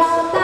감사합니다.